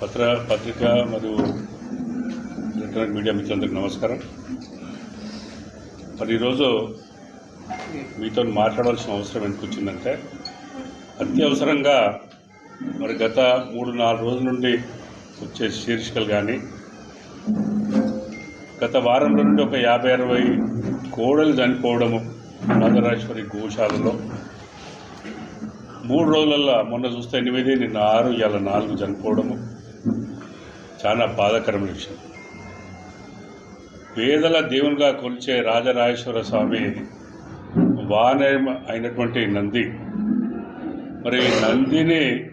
పత్ర పత్రిక మరియు electronic media మిత్రులందరికీ నమస్కారం. మరి ఈరోజు మీతో మాట్లాడాల్సిన అవసరం ఎందుకు వచ్చిందంటే అత్యవసరంగా మరి గత మూడు నాలుగు రోజుల నుండి వచ్చే శీర్షికలు కానీ గత వారంలో నుండి ఒక యాభై అరవై కోడలు చనిపోవడము రాజరాజేశ్వరి గోశాలలో మూడు రోజులల్లో మొన్న చూస్తే ఎనిమిది నిన్న ఆరు ఇవాళ నాలుగు చనిపోవడము. చాలా బాధాకరమైన విషయం. పేదల దేవునిగా కొలిచే రాజరాజేశ్వర స్వామి వాన అయినటువంటి నంది. మరి నందిని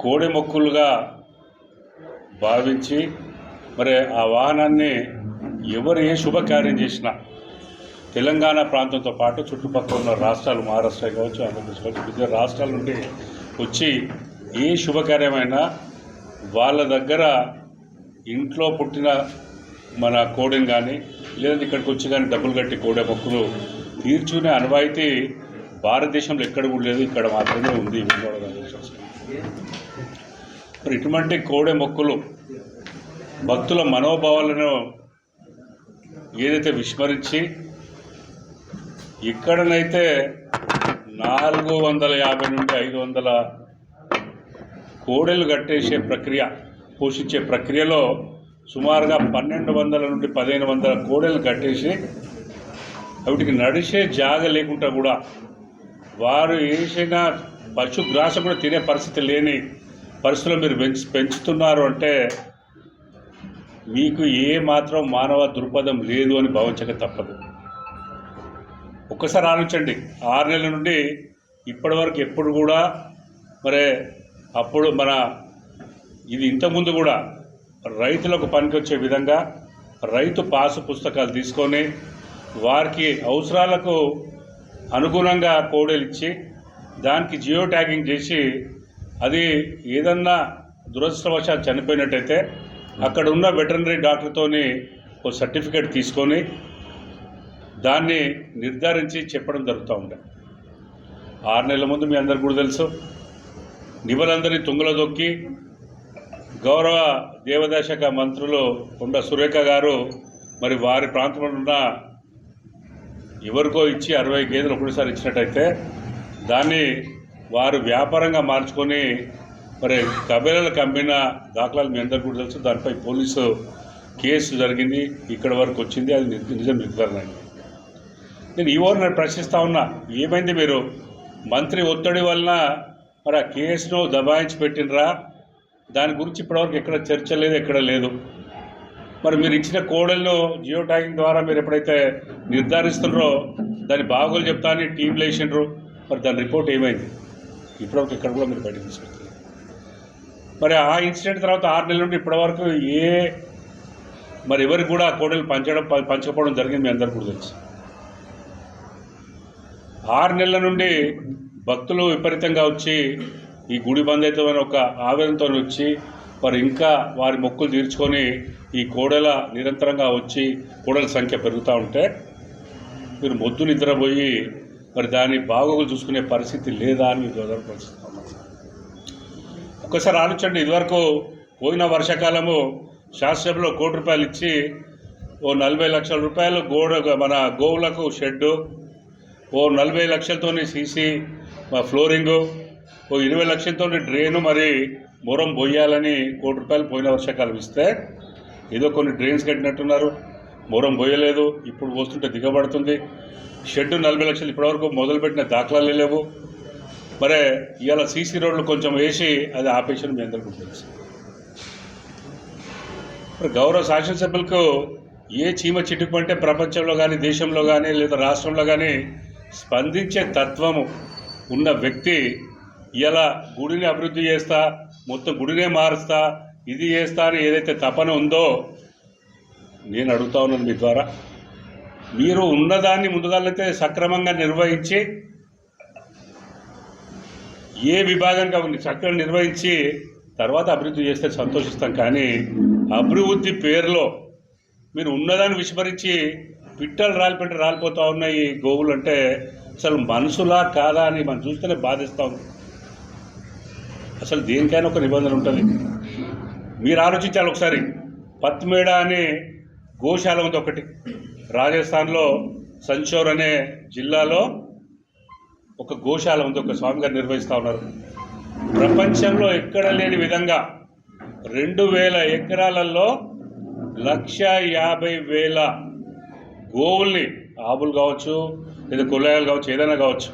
కోడి మొక్కులుగా భావించి మరి ఆ వాహనాన్ని ఎవరు ఏ శుభకార్యం చేసినా తెలంగాణ ప్రాంతంతో పాటు చుట్టుపక్కల ఉన్న రాష్ట్రాలు మహారాష్ట్ర కావచ్చు ఆంధ్రప్రదేశ్ కావచ్చు వివిధ రాష్ట్రాల నుండి వచ్చి ఏ శుభకార్యమైనా వాళ్ళ దగ్గర ఇంట్లో పుట్టిన మన కోడెం కానీ లేదంటే ఇక్కడికి వచ్చి కానీ డబ్బులు కట్టి కోడె మొక్కులు తీర్చుకునే అనువాయితీ భారతదేశంలో ఎక్కడ కూడా లేదు ఇక్కడ మాత్రమే ఉంది విజయవాడ మరి ఇటువంటి కోడె మొక్కులు భక్తుల మనోభావాలను ఏదైతే విస్మరించి ఇక్కడనైతే నాలుగు వందల యాభై నుండి ఐదు వందల కోడెలు కట్టేసే ప్రక్రియ పోషించే ప్రక్రియలో సుమారుగా పన్నెండు వందల నుండి పదిహేను వందల కోడెలు కట్టేసి వాటికి నడిచే జాగ లేకుండా కూడా వారు వేసిన పశుగ్రాస కూడా తినే పరిస్థితి లేని పరిస్థితుల్లో మీరు పెంచు పెంచుతున్నారు అంటే మీకు ఏ మాత్రం మానవ దృక్పథం లేదు అని భావించక తప్పదు. ఒక్కసారి ఆలోచించండి. ఆరు నెలల నుండి ఇప్పటి వరకు ఎప్పుడు కూడా మరి అప్పుడు మన ఇది ఇంతకుముందు కూడా రైతులకు పనికొచ్చే విధంగా రైతు పాసు పుస్తకాలు తీసుకొని వారికి అవసరాలకు అనుగుణంగా కోడలు ఇచ్చి దానికి జియో ట్యాగింగ్ చేసి అది ఏదన్నా దురదృష్టవశాలు చనిపోయినట్టయితే అక్కడ ఉన్న వెటర్నరీ డాక్టర్తోని ఒక సర్టిఫికేట్ తీసుకొని దాన్ని నిర్ధారించి చెప్పడం జరుగుతూ ఉండే. ఆరు నెలల ముందు మీ అందరికి కూడా తెలుసు. నిపుణులందరినీ తుంగలో దొక్కి గౌరవ దేవదాశక మంత్రులు కొండ సురేఖ గారు మరి వారి ప్రాంతంలో ఉన్న ఎవరికో ఇచ్చి అరవై గేదెలు ఒకటిసారి ఇచ్చినట్టయితే దాన్ని వారు వ్యాపారంగా మార్చుకొని మరి కబేళలకు అమ్మిన దాఖలాలు మీ అందరికీ కూడా తెలుసు. దానిపై పోలీసు కేసు జరిగింది. ఇక్కడ వరకు వచ్చింది. అది నిజం నిర్ధారణ అయింది. నేను ఈ ఓరు నేను ప్రశ్నిస్తా ఉన్నా ఏమైంది మీరు? మంత్రి ఒత్తిడి వలన మరి ఆ కేసును దబాయించి పెట్టినరా దాని గురించి ఇప్పటివరకు ఎక్కడ చర్చ లేదు ఎక్కడ లేదు. మరి మీరు ఇచ్చిన కోడల్లో జియో ట్యాగింగ్ ద్వారా మీరు ఎప్పుడైతే నిర్ధారిస్తున్నారో దాని బాగోలు చెప్తా అని టీంలు వేసిండ్రు. మరి దాని రిపోర్ట్ ఏమైంది? ఇప్పటివరకు ఎక్కడ కూడా మీరు బయటకు తీసుకెళ్తారు మరి ఆ ఇన్సిడెంట్ తర్వాత ఆరు నెలల నుండి ఇప్పటివరకు ఏ మరి ఎవరికి కూడా ఆ కోడలు పంచడం పంచకపోవడం జరిగింది మీ అందరికీ కూడా తెలుసు. ఆరు నెలల నుండి భక్తులు విపరీతంగా వచ్చి ఈ గుడి బంద్ అవుతుందని ఒక ఆవేదనతో వచ్చి వారు ఇంకా వారి మొక్కులు తీర్చుకొని ఈ కోడల నిరంతరంగా వచ్చి కోడల సంఖ్య పెరుగుతూ ఉంటే మీరు మొద్దు నిద్రపోయి మరి దాని బాగోగులు చూసుకునే పరిస్థితి లేదా అని మీరు ఆధారపరుస్తున్నాం ఒక్కసారి ఆలోచండి ఇదివరకు పోయిన వర్షాకాలము శాస్త్రంలో కోటి రూపాయలు ఇచ్చి ఓ నలభై లక్షల రూపాయలు గోడ మన గోవులకు షెడ్డు ఓ నలభై లక్షలతోని సీసీ ఫ్లోరింగు ఓ ఇరవై లక్షలతో డ్రైను మరి మొరం పోయాలని కోటి రూపాయలు పోయిన వర్షాకాలం ఇస్తే ఏదో కొన్ని డ్రైన్స్ కట్టినట్టున్నారు. మొరం పోయలేదు ఇప్పుడు పోస్తుంటే దిగబడుతుంది. షెడ్ నలభై లక్షలు ఇప్పటివరకు మొదలుపెట్టిన దాఖలాలు లేవు. మరి ఇవాళ సీసీ రోడ్లు కొంచెం వేసి అది ఆపేషన్ మీ అందరికీ తెలుసు. మరి గౌరవ శాసనసభ్యులకు ఏ చీమ చిట్టుకుంటే ప్రపంచంలో కానీ దేశంలో కానీ లేదా రాష్ట్రంలో కానీ స్పందించే తత్వము ఉన్న వ్యక్తి ఇలా గుడిని అభివృద్ధి చేస్తా మొత్తం గుడినే మారుస్తా ఇది చేస్తా అని ఏదైతే తపన ఉందో నేను అడుగుతా ఉన్నాను మీ ద్వారా. మీరు ఉన్నదాన్ని ముందుగాలైతే సక్రమంగా నిర్వహించి ఏ విభాగంగా ఉంది చక్కగా నిర్వహించి తర్వాత అభివృద్ధి చేస్తే సంతోషిస్తాం. కానీ అభివృద్ధి పేరులో మీరు ఉన్నదాన్ని విస్మరించి పిట్టలు రాలిపెట్టి రాలిపోతూ ఉన్నాయి గోవులు అంటే అసలు మనుషులా కాదా అని మనం చూస్తేనే బాధిస్తూ ఉంది అసలు దేనికైనా ఒక నిబంధన ఉంటుంది. మీరు ఆలోచించాలి ఒకసారి. పత్మేడ అనే గోశాల ఉంది ఒకటి. రాజస్థాన్లో సంచోర్ అనే జిల్లాలో ఒక గోశాల ఉంది ఒక స్వామి గారు నిర్వహిస్తూ ఉన్నారు. ప్రపంచంలో ఎక్కడ లేని విధంగా రెండు వేల ఎకరాలలో లక్ష యాభై వేల గోవుల్ని ఆవులు కావచ్చు లేదా కులాయాలు కావచ్చు ఏదైనా కావచ్చు.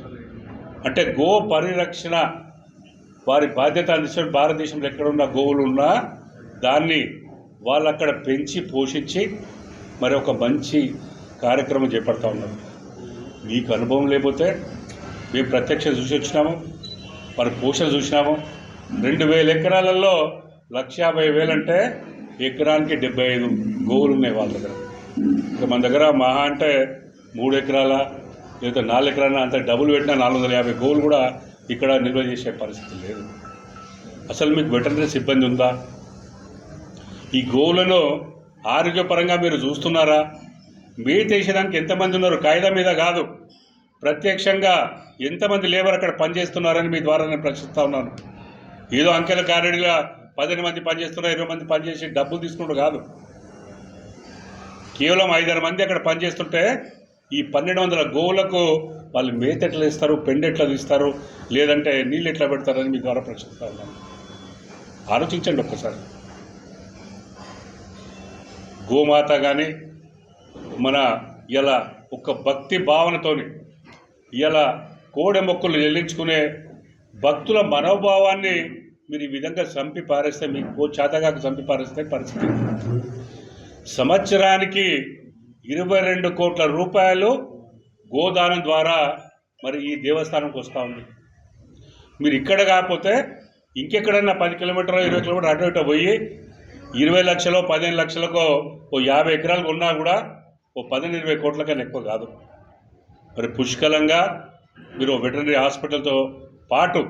అంటే గో పరిరక్షణ వారి బాధ్యత అందించిన భారతదేశంలో ఎక్కడున్న గోవులు ఉన్నా దాన్ని వాళ్ళు అక్కడ పెంచి పోషించి మరి ఒక మంచి కార్యక్రమం చేపడతా ఉన్నారు. మీకు అనుభవం లేకపోతే మేము ప్రత్యక్ష చూసి వచ్చినాము మరి పోషణ చూసినాము. రెండు వేల ఎకరాలలో లక్ష యాభై వేలంటే ఎకరానికి డెబ్బై ఐదు గోవులు ఉన్నాయి వాళ్ళ దగ్గర. ఇంకా మన దగ్గర మహా అంటే మూడు ఎకరాల లేదా నాలుగు ఎకరాల అంత డబ్బులు పెట్టినా నాలుగు వందల యాభై గోవులు కూడా ఇక్కడ నిల్వ చేసే పరిస్థితి లేదు. అసలు మీకు వెటర్నరీ సిబ్బంది ఉందా? ఈ గోవులను ఆరోగ్యపరంగా మీరు చూస్తున్నారా? మీరు వేసేదానికి ఎంతమంది ఉన్నారు? కాయిదా మీద కాదు. ప్రత్యక్షంగా ఎంతమంది లేబర్ అక్కడ పనిచేస్తున్నారని మీ ద్వారా నేను ప్రశ్నిస్తా ఉన్నాను. ఏదో అంకెల కారెడిగా పదిహేను మంది పనిచేస్తున్నారు ఇరవై మంది పనిచేసి డబ్బులు తీసుకుంటూ కాదు. కేవలం ఐదారు మంది అక్కడ పనిచేస్తుంటే ఈ పన్నెండు వందల గోవులకు వాళ్ళు మేత ఎట్లా ఇస్తారు పెండు ఎట్లా తీస్తారు లేదంటే నీళ్ళు ఎట్లా పెడతారని మీ ద్వారా ప్రశ్నిస్తా ఉన్నాను. ఆలోచించండి ఒక్కసారి. గోమాత కానీ మన ఇలా ఒక భక్తి భావనతోని ఇలా కోడె మొక్కలు చెల్లించుకునే భక్తుల మనోభావాన్ని మీరు ఈ విధంగా చంపి పారేస్తే మీకు చేతగాక చంపి పారేస్తే పరిస్థితి సంవత్సరానికి ఇరవై రెండు కోట్ల రూపాయలు గోదానం ద్వారా మరి ఈ దేవస్థానంకి వస్తూ ఉంది. మీరు ఇక్కడ కాకపోతే ఇంకెక్కడన్నా పది కిలోమీటర్లు ఇరవై కిలోమీటర్ అటు ఇటు పోయి ఇరవై లక్షలు పదిహేను లక్షలకు ఓ యాభై ఎకరాలు కొన్నా కూడా ఓ పదిహేను ఇరవై కోట్ల కన్నా ఎక్కువ కాదు. మరి పుష్కలంగా మీరు వెటర్నరీ హాస్పిటల్తో పాటు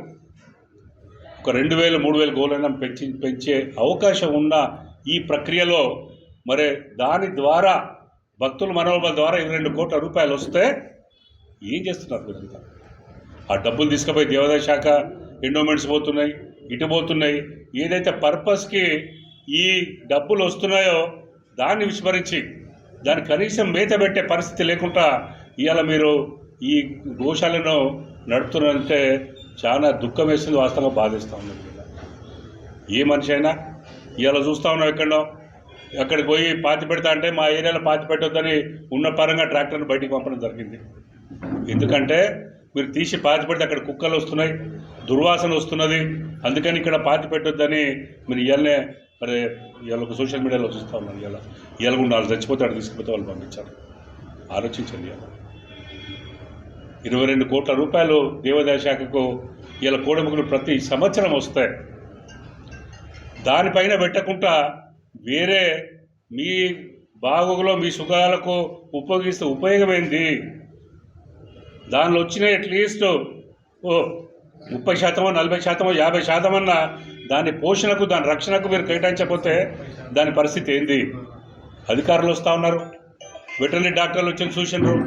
ఒక రెండు వేలు మూడు వేలు గోలైనా పెంచి పెంచే అవకాశం ఉన్న ఈ ప్రక్రియలో మరి దాని ద్వారా భక్తుల మనోబల ద్వారా ఇరవై రెండు కోట్ల రూపాయలు వస్తే ఏం చేస్తున్నారు వీరంతా ఆ డబ్బులు తీసుకుపోయి దేవాదాయ శాఖ ఎండోమెంట్స్ పోతున్నాయి ఇటు పోతున్నాయి. ఏదైతే పర్పస్కి ఈ డబ్బులు వస్తున్నాయో దాన్ని విస్మరించి దాని కనీసం మేత పెట్టే పరిస్థితి లేకుండా ఇవాళ మీరు ఈ గోశాలను నడుపుతున్నారంటే చాలా దుఃఖం వేస్తుంది వాస్తవంగా బాధిస్తూ ఉంది. ఏ మనిషి అయినా ఇవాళ చూస్తూ ఉన్నాం ఎక్కడో అక్కడికి పోయి పాతి పెడతా అంటే మా ఏరియాలో పాతి పెట్టొద్దని ఉన్న పరంగా ట్రాక్టర్ని బయటికి పంపడం జరిగింది. ఎందుకంటే మీరు తీసి పాతి పెడితే అక్కడ కుక్కలు వస్తున్నాయి దుర్వాసన వస్తున్నది. అందుకని ఇక్కడ పాతి పెట్టొద్దని మీరు ఇవాళనే మరి ఇవాళ సోషల్ మీడియాలో చూస్తూ ఉన్నాను ఇవాళ ఇవాళ కూడా వాళ్ళు చచ్చిపోతే అక్కడ తీసుకుపోతే వాళ్ళు పంపించారు. ఆలోచించండి ఇవాళ ఇరవై రెండు కోట్ల రూపాయలు దేవాదాయ శాఖకు ఇలా కోడముకులు ప్రతి సంవత్సరం వస్తాయి. దానిపైన పెట్టకుండా వేరే మీ బాగోగులో మీ సుఖాలకు ఉపయోగిస్తే ఉపయోగమైంది? దానిలో వచ్చిన అట్లీస్ట్ ఓ ముప్పై శాతమో నలభై శాతమో యాభై శాతం అన్న దాని పోషణకు దాని రక్షణకు మీరు కేటాయించకపోతే దాని పరిస్థితి ఏంది? అధికారులు వస్తూ ఉన్నారు. వెటర్నరీ డాక్టర్లు వచ్చి చూసినారు.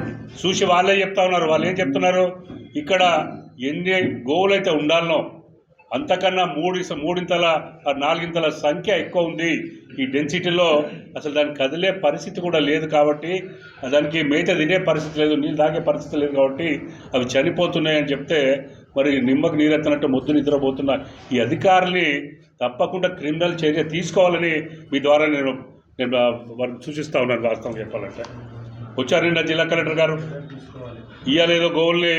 చూసి వాళ్ళే చెప్తా ఉన్నారు. వాళ్ళు ఏం చెప్తున్నారు? ఇక్కడ ఎన్ని గోవులు అయితే ఉండాలనో అంతకన్నా మూడు మూడింతల నాలుగింతల సంఖ్య ఎక్కువ ఉంది. ఈ డెన్సిటీలో అసలు దానికి కదిలే పరిస్థితి కూడా లేదు కాబట్టి దానికి మేత తినే పరిస్థితి లేదు నీళ్ళు తాగే పరిస్థితి లేదు కాబట్టి అవి చనిపోతున్నాయని చెప్తే మరి నిమ్మకు నీరెత్తనట్టు మొద్దు నిద్రపోతున్న ఈ అధికారుల్ని తప్పకుండా క్రిమినల్ చర్య తీసుకోవాలని మీ ద్వారా నేను నేను వారికి సూచిస్తా ఉన్నాను వాస్తవం చెప్పాలంటే. వచ్చారు నిన్న జిల్లా కలెక్టర్ గారు? ఇవాళ ఏదో గోల్ని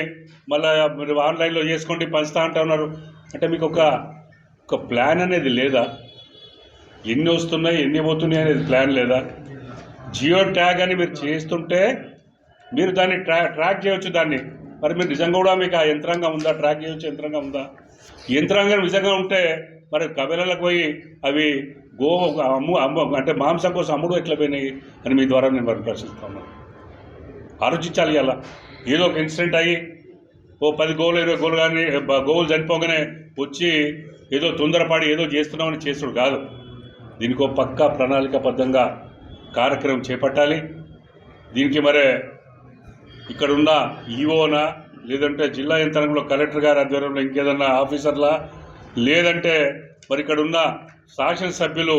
మళ్ళీ మీరు ఆన్లైన్లో చేసుకోండి పంచుతా అంటా ఉన్నారు. అంటే మీకు ఒక ఒక ప్లాన్ అనేది లేదా? ఎన్ని వస్తున్నాయి ఎన్ని పోతున్నాయి అనేది ప్లాన్ లేదా? జియో ట్యాగ్ అని మీరు చేస్తుంటే మీరు దాన్ని ట్రా ట్రాక్ చేయొచ్చు దాన్ని. మరి మీరు నిజంగా కూడా మీకు ఆ యంత్రాంగం ఉందా? ట్రాక్ చేయొచ్చు యంత్రాంగం ఉందా? యంత్రాంగం నిజంగా ఉంటే మరి కబెలలకు పోయి అవి గో అమ్ము అమ్మ అంటే మాంసం కోసం అమ్ముడు ఎట్లా పోయినాయి అని మీ ద్వారా నేను మరి ప్రశ్నిస్తా ఆలోచించాలి అలా. ఏదో ఒక ఇన్సిడెంట్ అయ్యి ఓ పది గోలు ఇరవై గోలు కానీ గోవులు చనిపోగానే వచ్చి ఏదో తొందరపాడి ఏదో చేస్తున్నామని చేసుడు కాదు. దీనికి ఒక పక్కా ప్రణాళికాబద్ధంగా కార్యక్రమం చేపట్టాలి. దీనికి మరి ఇక్కడున్న ఈఓనా లేదంటే జిల్లా యంత్రాంగంలో కలెక్టర్ గారి ఆధ్వర్యంలో ఇంకేదన్నా ఆఫీసర్లా లేదంటే మరి ఇక్కడున్న శాసనసభ్యులు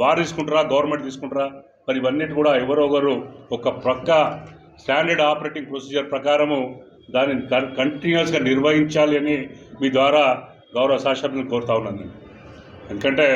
వారు తీసుకుంటారా గవర్నమెంట్ తీసుకుంటారా? మరి ఇవన్నిటి కూడా ఎవరో ఒకరు ఒక ప్రక్క స్టాండర్డ్ ఆపరేటింగ్ ప్రొసీజర్ ప్రకారము దానిని కంటిన్యూస్గా నిర్వహించాలి అని మీ ద్వారా గౌరవ శాసనసభ్యులను కోరుతా ఉన్నాను నేను. ఎందుకంటే